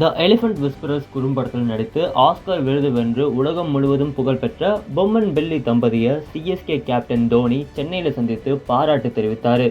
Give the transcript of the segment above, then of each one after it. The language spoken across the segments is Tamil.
த எலிஃபண்ட் விஸ்பரர்ஸ் குறும்படத்தில் நடித்து ஆஸ்கர் விருது வென்று உலகம் முழுவதும் புகழ்பெற்ற பொம்மன் பில்லி தம்பதியை சிஎஸ்கே கேப்டன் தோனி சென்னையில் சந்தித்து பாராட்டு தெரிவித்தார்.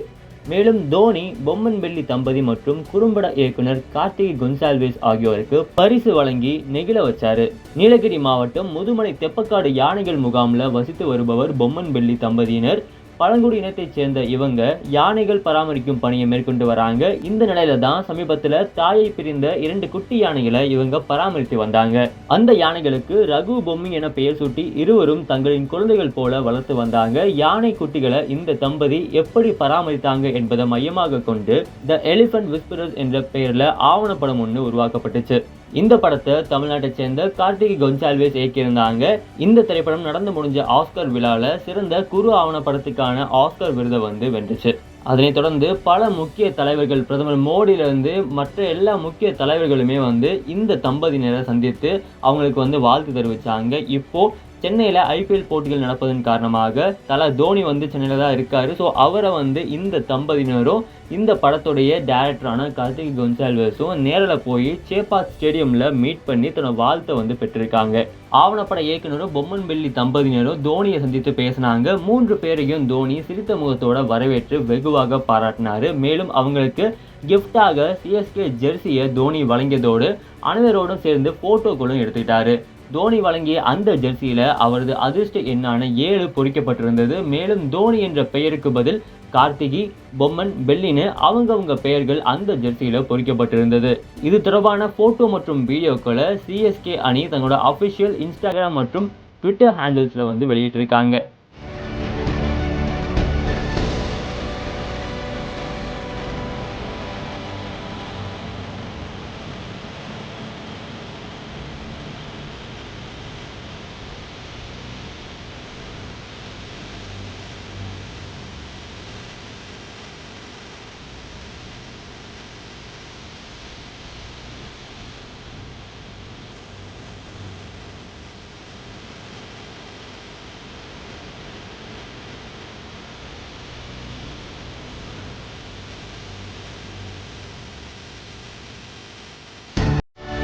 மேலும் தோனி பொம்மன் பில்லி தம்பதி மற்றும் குறும்பட இயக்குனர் கார்த்திகை குன்சால்வேஸ் ஆகியோருக்கு பரிசு வழங்கி நெகிழ வச்சாரு. நீலகிரி மாவட்டம் முதுமலை தெப்பக்காடு யானைகள் முகாமில் வசித்து வருபவர் பொம்மன் பில்லி தம்பதியினர். பழங்குடி இனத்தைச் சேர்ந்த இவங்க யானைகள் பராமரிக்கும் பணியை மேற்கொண்டு வராங்க. இந்த நிலையில தான் சமீபத்தில் தாயை பிரிந்த இரண்டு குட்டி யானைகளை இவங்க பராமரித்து வந்தாங்க. அந்த யானைகளுக்கு ரகு பொம்மி என பெயர் சூட்டி இருவரும் தங்களின் குழந்தைகள் போல வளர்த்து வந்தாங்க. யானை குட்டிகளை இந்த தம்பதி எப்படி பராமரித்தாங்க என்பதை மையமாக கொண்டு த எலிஃபண்ட் விஸ்பரர்ஸ் என்ற பெயர்ல ஆவணப்படம் ஒன்று உருவாக்கப்பட்டுச்சு. இந்த படத்தை தமிழ்நாட்டை சேர்ந்த கார்த்திகை கொன்சால்வேஸ் இயக்கியிருந்தாங்க. இந்த திரைப்படம் நடந்து முடிஞ்ச ஆஸ்கர் விழாவில் சிறந்த குறு ஆவணப்படத்துக்கான ஆஸ்கர் விருதை வந்து வென்றுச்சு. அதனைத் தொடர்ந்து பல முக்கிய தலைவர்கள் பிரதமர் மோடியிலிருந்து மற்ற எல்லா முக்கிய தலைவர்களுமே வந்து இந்த தம்பதியினரை சந்தித்து அவங்களுக்கு வந்து வாழ்த்து தெரிவித்தாங்க இப்போது சென்னையில் ஐபிஎல் போட்டிகள் நடப்பதன் காரணமாக தலா தோனி வந்து சென்னையில் தான் இருக்கார். ஸோ அவரை வந்து இந்த தம்பதியினரும் இந்த படத்துடைய டேரக்டரான கார்த்திக் கொன்சால்வேஸும் நேரில் போய் சேப்பாத் ஸ்டேடியமில் மீட் பண்ணி தன்னோட வாழ்த்தை வந்து பெற்றிருக்காங்க. ஆவணப்பட இயக்குனரும் பொம்மன் பெல்லி தம்பதியினரும் தோனியை சந்தித்து பேசினாங்க. மூன்று பேரையும் தோனி சிரித்த முகத்தோட வரவேற்று வெகுவாக பாராட்டினார். மேலும் அவங்களுக்கு கிஃப்டாக சிஎஸ்கே ஜெர்சியை தோனி வழங்கியதோடு அனைவரோடும் சேர்ந்து ஃபோட்டோக்களும் எடுத்துக்கிட்டாரு. தோனி வழங்கிய அந்த ஜெர்சியில் அவரது அதிர்ஷ்ட எண்ணான ஏழு பொறிக்கப்பட்டிருந்தது. மேலும் தோனி என்ற பெயருக்கு பதில் கார்த்திகி பொம்மன் பெல்லின்னு அவங்கவங்க பெயர்கள் அந்த ஜெர்சியில் பொறிக்கப்பட்டிருந்தது. இது தொடர்பான ஃபோட்டோ மற்றும் வீடியோக்களை சிஎஸ்கே அணி தங்களோட அஃபிஷியல் இன்ஸ்டாகிராம் மற்றும் ட்விட்டர் ஹேண்டில்ஸில் வந்து வெளியிட்டிருக்காங்க.